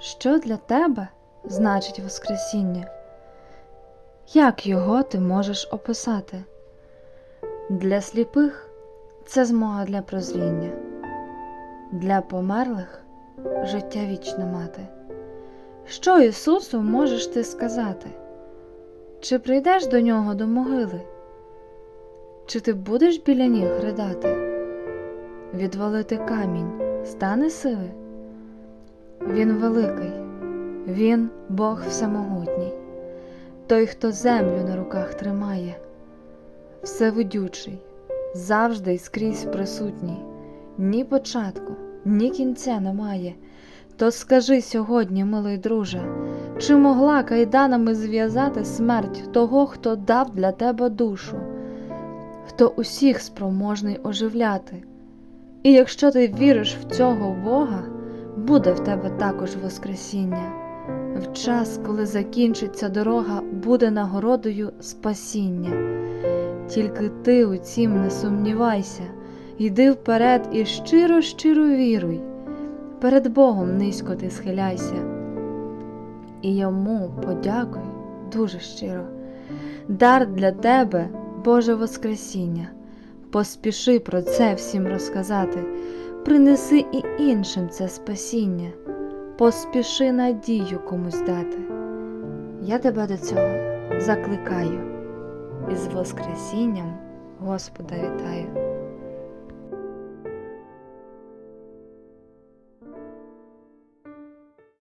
Що для тебе значить Воскресіння? Як його ти можеш описати? Для сліпих це змога для прозріння, для померлих життя вічне мати. Що Ісусу можеш ти сказати? Чи прийдеш до нього до могили? Чи ти будеш біля ніг ридати? Відвалити камінь стане сили? Він великий, він Бог всемогутній, той, хто землю на руках тримає, всевидючий, завжди й скрізь присутній, ні початку, ні кінця немає. То скажи сьогодні, милий друже, чи могла кайданами зв'язати смерть того, хто дав для тебе душу, хто усіх спроможний оживляти? І якщо ти віриш в цього Бога, буде в тебе також Воскресіння. В час, коли закінчиться дорога, буде нагородою спасіння. Тільки ти у цім не сумнівайся, йди вперед і щиро, щиро віруй. Перед Богом низько ти схиляйся, і йому подякуй дуже щиро. Дар для тебе, Боже Воскресіння. Поспіши про це всім розказати, принеси і іншим це спасіння, поспіши надію комусь дати. Я тебе до цього закликаю і з Воскресінням Господа вітаю.